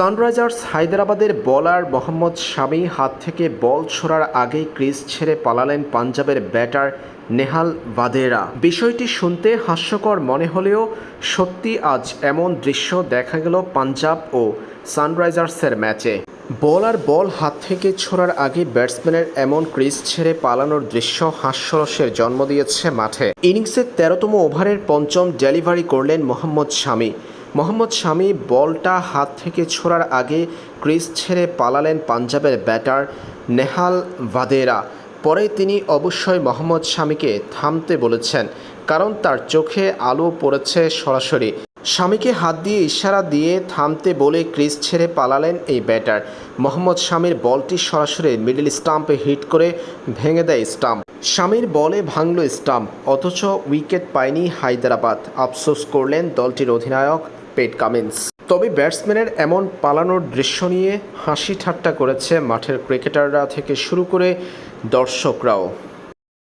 Sunrisers হায়দ্রাবাদের বলার মোহাম্মদ শামি হাত থেকে বল ছোড়ার আগেই ক্রিজ ছেড়ে পালালেন পাঞ্জাবের ব্যাটার নেহাল ভাদেরা। বিষয়টি শুনতে হাস্যকর মনে হলেও সত্যি আজ এমন দৃশ্য দেখা গেল পাঞ্জাব ও সানরাইজার্সের ম্যাচে। বল আর বল হাত থেকে ছোড়ার আগে ব্যাটসম্যানের এমন ক্রিজ ছেড়ে পালানোর দৃশ্য হাস্যরসের জন্ম দিয়েছে মাঠে। ইনিংসের তেরোতম ওভারের পঞ্চম ডেলিভারি করলেন মোহাম্মদ শামি। মোহাম্মদ শামি বলটা হাত থেকে ছোড়ার আগে ক্রিজ ছেড়ে পালালেন পাঞ্জাবের ব্যাটার নেহাল ভাদেরা। পরে তিনি অবশ্যই মোহাম্মদ শামিকে থামতে বলেছেন, কারণ তার চোখে আলো পড়েছে সরাসরি। স্বামীকে হাত দিয়ে ইশারা দিয়ে থামতে বলে ক্রিজ ছেড়ে পালালেন এই ব্যাটার। মোহাম্মদ স্বামীর বলটি সরাসরি মিডল স্টাম্পে হিট করে ভেঙে দেয় স্টাম্প। স্বামীর বলে ভাঙল স্টাম্প, অথচ উইকেট পায়নি হায়দ্রাবাদ। আফসোস করলেন দলটির অধিনায়ক পেট কামিন্স। তবে ব্যাটসম্যানের এমন পালানোর দৃশ্য নিয়ে হাসি ঠাট্টা করেছে মাঠের ক্রিকেটাররা থেকে শুরু করে দর্শকরাও।